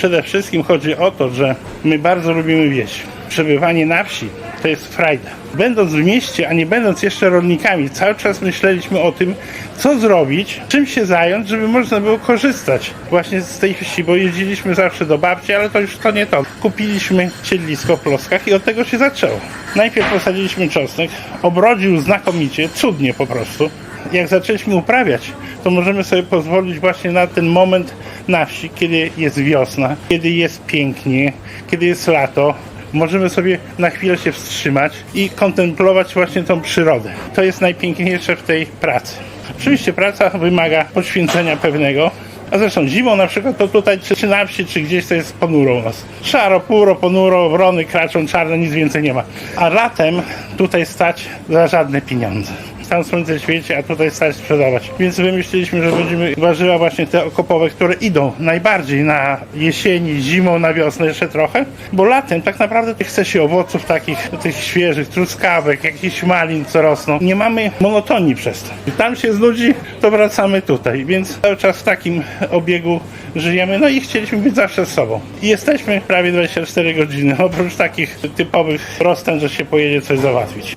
przede wszystkim chodzi o to, że my bardzo lubimy wieś. Przebywanie na wsi to jest frajda. Będąc w mieście, a nie będąc jeszcze rolnikami, cały czas myśleliśmy o tym, co zrobić, czym się zająć, żeby można było korzystać właśnie z tej wsi, bo jeździliśmy zawsze do babci, ale to już to nie to. Kupiliśmy siedlisko w Ploskach i od tego się zaczęło. Najpierw posadziliśmy czosnek, obrodził znakomicie, cudnie po prostu. Jak zaczęliśmy uprawiać, to możemy sobie pozwolić właśnie na ten moment na wsi, kiedy jest wiosna, kiedy jest pięknie, kiedy jest lato, możemy sobie na chwilę się wstrzymać i kontemplować właśnie tą przyrodę. To jest najpiękniejsze w tej pracy. Oczywiście praca wymaga poświęcenia pewnego, a zresztą zimą na przykład to tutaj czy, na wsi, czy gdzieś to jest ponuro u nas. Szaro, puro, ponuro, wrony kraczą czarne, nic więcej nie ma. A latem tutaj stać za żadne pieniądze. Tam słońce świeci, a tutaj stać sprzedawać. Więc wymyśliliśmy, że będziemy warzywa właśnie te okopowe, które idą najbardziej na jesieni, zimą, na wiosnę jeszcze trochę, bo latem tak naprawdę chce się owoców takich, tych świeżych, truskawek, jakichś malin, co rosną. Nie mamy monotonii przez to. Tam się znudzi, to wracamy tutaj, więc cały czas w takim obiegu żyjemy, no i chcieliśmy być zawsze z sobą. I jesteśmy prawie 24 godziny, oprócz takich typowych rozstęp, że się pojedzie coś załatwić.